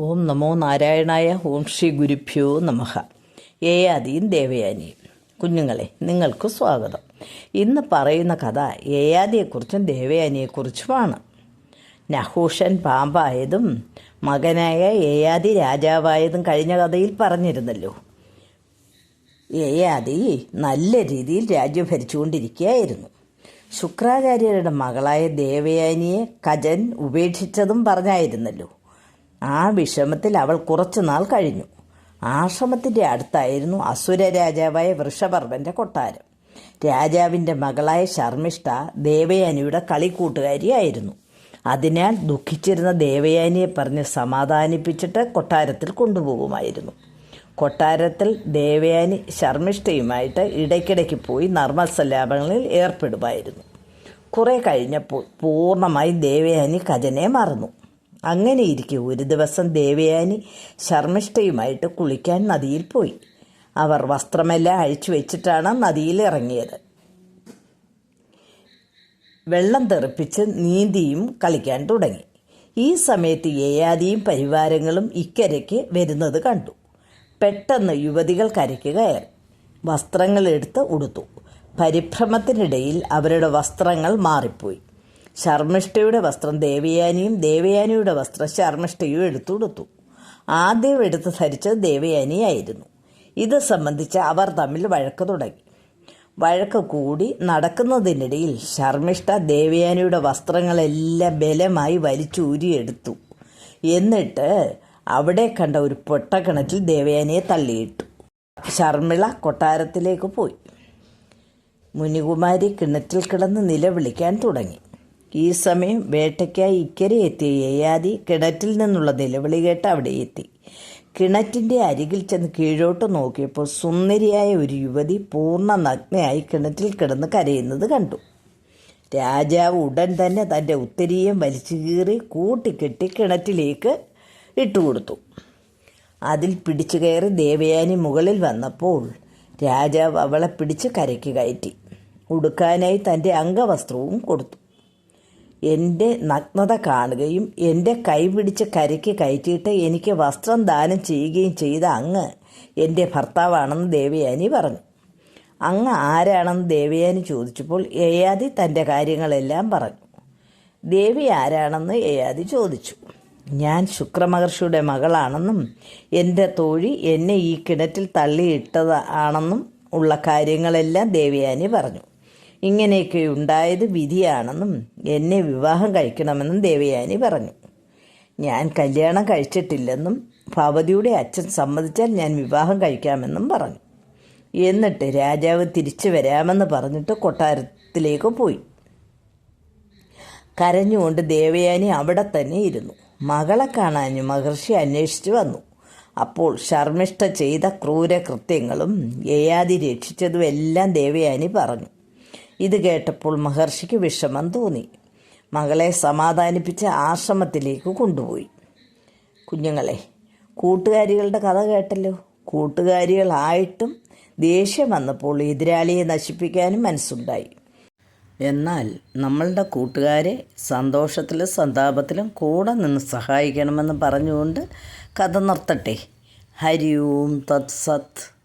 ഓം നമോ നാരായണായ ഓം ശ്രീ ഗുരുഭ്യോ നമഃ. ഏയാദിയും ദേവയാനിയും കുഞ്ഞുങ്ങളെ നിങ്ങൾക്ക് സ്വാഗതം. ഇന്ന് പറയുന്ന കഥ ഏയാദിയെക്കുറിച്ചും ദേവയാനിയെക്കുറിച്ചുമാണ്. നഹൂഷൻ പാമ്പായതും മകനായ ഏയാദി രാജാവായതും കഴിഞ്ഞ കഥയിൽ പറഞ്ഞിരുന്നല്ലോ. ഏയാദി നല്ല രീതിയിൽ രാജ്യം ഭരിച്ചുകൊണ്ടിരിക്കുകയായിരുന്നു. ശുക്രാചാര്യരുടെ മകളായ ദേവയാനിയെ കജൻ ഉപേക്ഷിച്ചതും പറഞ്ഞായിരുന്നല്ലോ. ആ വിഷമത്തിൽ അവൾ കുറച്ചുനാൾ കഴിഞ്ഞു. ആശ്രമത്തിന്റെ അടുത്തായിരുന്നു അസുര രാജാവായ വൃഷപർവന്റെ കൊട്ടാരം. രാജാവിന്റെ മകളായ ശർമ്മിഷ്ഠ ദേവയാനിയുടെ കളിക്കൂട്ടുകാരിയായിരുന്നു. അതിനാൽ ദുഃഖിച്ചിരുന്ന ദേവയാനിയെ പറഞ്ഞ് സമാധാനിപ്പിച്ചിട്ട് കൊട്ടാരത്തിൽ കൊണ്ടുപോകുമായിരുന്നു. കൊട്ടാരത്തിൽ ദേവയാനി ശർമ്മിഷ്ഠയുമായിട്ട് ഇടയ്ക്കിടയ്ക്ക് പോയി നർമ്മസല്ലാപങ്ങളിൽ ഏർപ്പെടുമായിരുന്നു. കുറേ കഴിഞ്ഞപ്പോൾ പൂർണമായി ദേവയാനി കജനെ മറന്നു. അങ്ങനെ ഇരിക്കെ ഒരു ദിവസം ദേവയാനി ശർമ്മിഷ്ഠയുമായിട്ട് കുളിക്കാൻ നദിയിൽ പോയി. അവർ വസ്ത്രമെല്ലാം അഴിച്ചു വെച്ചിട്ടാണ് നദിയിൽ ഇറങ്ങിയത്. വെള്ളം തെറിപ്പിച്ച് നീന്തിയും കളിക്കാൻ തുടങ്ങി. ഈ സമയത്ത് ഏയാദിയും പരിവാരങ്ങളും ഇക്കരയ്ക്ക് വരുന്നത് കണ്ടു. പെട്ടെന്ന് യുവതികൾ കരയ്ക്ക് കയറി. വസ്ത്രങ്ങൾ എടുത്ത് ഉടുത്തു. പരിഭ്രമത്തിനിടയിൽ അവരുടെ വസ്ത്രങ്ങൾ മാറിപ്പോയി. ശർമ്മിഷ്ഠയുടെ വസ്ത്രം ദേവയാനിയും ദേവയാനിയുടെ വസ്ത്രം ശർമ്മിഷ്ഠയും എടുത്തു കൊടുത്തു. ആദ്യം എടുത്ത് ധരിച്ചത് ദേവയാനിയായിരുന്നു. ഇത് സംബന്ധിച്ച് അവർ തമ്മിൽ വഴക്ക് തുടങ്ങി. വഴക്ക് കൂടി നടക്കുന്നതിനിടയിൽ ശർമ്മിഷ്ഠ ദേവയാനിയുടെ വസ്ത്രങ്ങളെല്ലാം ബലമായി വലിച്ചൂരിയെടുത്തു. എന്നിട്ട് അവിടെ കണ്ട ഒരു പൊട്ടക്കിണറ്റിൽ ദേവയാനിയെ തള്ളിയിട്ടു. ശർമ്മിള കൊട്ടാരത്തിലേക്ക് പോയി. മുനികുമാരി കിണറ്റിൽ കിടന്ന് നിലവിളിക്കാൻ തുടങ്ങി. ഈ സമയം വേട്ടയ്ക്കായി ഇക്കരെ എത്തിയ യയാതി കിണറ്റിൽ നിന്നുള്ള നിലവിളി കേട്ട് അവിടെ എത്തി. കിണറ്റിന്റെ അരികിൽ ചെന്ന് കീഴോട്ട് നോക്കിയപ്പോൾ സുന്ദരിയായ ഒരു യുവതി പൂർണ നഗ്നയായി കിണറ്റിൽ കിടന്ന് കരയുന്നത് കണ്ടു. രാജാവ് ഉടൻ തന്നെ തന്റെ ഉത്തരീയം വലിച്ചു കീറി കൂട്ടിക്കെട്ടി കിണറ്റിലേക്ക് ഇട്ടുകൊടുത്തു അതിൽ പിടിച്ചു കയറി ദേവയാനി മുകളിൽ വന്നപ്പോൾ രാജാവ് അവളെ പിടിച്ച് കരയ്ക്ക് കയറ്റി. ഉടുക്കാനായി തന്റെ അംഗവസ്ത്രവും കൊടുത്തു. എന്റെ നഗ്നത കാണുകയും എന്റെ കൈ പിടിച്ച് കരയ്ക്ക് കയറ്റിയിട്ട് എനിക്ക് വസ്ത്രം ദാനം ചെയ്യുകയും ചെയ്ത അങ്ങ് എന്റെ ഭർത്താവാണെന്ന് ദേവയാനി പറഞ്ഞു. അങ്ങ് ആരാണെന്ന് ദേവയാനി ചോദിച്ചപ്പോൾ യയാതി തന്റെ കാര്യങ്ങളെല്ലാം പറഞ്ഞു. ദേവി ആരാണെന്ന് യയാതി ചോദിച്ചു. ഞാൻ ശുക്രമഹർഷിയുടെ മകളാണെന്നും എന്റെ തോഴി എന്നെ ഈ കിണറ്റിൽ തള്ളിയിട്ടത് ആണെന്നും ഉള്ള കാര്യങ്ങളെല്ലാം ദേവയാനി പറഞ്ഞു. ഇങ്ങനെയൊക്കെ ഉണ്ടായത് വിധിയാണെന്നും എന്നെ വിവാഹം കഴിക്കണമെന്നും ദേവയാനി പറഞ്ഞു. ഞാൻ കല്യാണം കഴിച്ചിട്ടില്ലെന്നും ഭവതിയുടെ അച്ഛൻ സമ്മതിച്ചാൽ ഞാൻ വിവാഹം കഴിക്കാമെന്നും പറഞ്ഞു. എന്നിട്ട് രാജാവ് തിരിച്ചു വരാമെന്ന് പറഞ്ഞിട്ട് കൊട്ടാരത്തിലേക്ക് പോയി. കരഞ്ഞുകൊണ്ട് ദേവയാനി അവിടെ തന്നെ ഇരുന്നു. മകളെ കാണാൻ മഹർഷി അന്വേഷിച്ചു വന്നു. അപ്പോൾ ശർമ്മിഷ്ഠ ചെയ്ത ക്രൂരകൃത്യങ്ങളും യയാതി രക്ഷിച്ചതും എല്ലാം ദേവയാനി പറഞ്ഞു. ഇത് കേട്ടപ്പോൾ മഹർഷിക്ക് വിഷമം തോന്നി. മകളെ സമാധാനിപ്പിച്ച് ആശ്രമത്തിലേക്ക് കൊണ്ടുപോയി. കുഞ്ഞുങ്ങളെ കൂട്ടുകാരികളുടെ കഥ കേട്ടല്ലോ. കൂട്ടുകാരികളായിട്ടും ദേഷ്യം വന്നപ്പോൾ എതിരാളിയെ നശിപ്പിക്കാനും മനസ്സുണ്ടായി. എന്നാൽ നമ്മളുടെ കൂട്ടുകാരെ സന്തോഷത്തിലും സന്താപത്തിലും കൂടെ നിന്ന് സഹായിക്കണമെന്ന് പറഞ്ഞുകൊണ്ട് കഥ നിർത്തട്ടെ. ഹരി ഓം തത് സത്.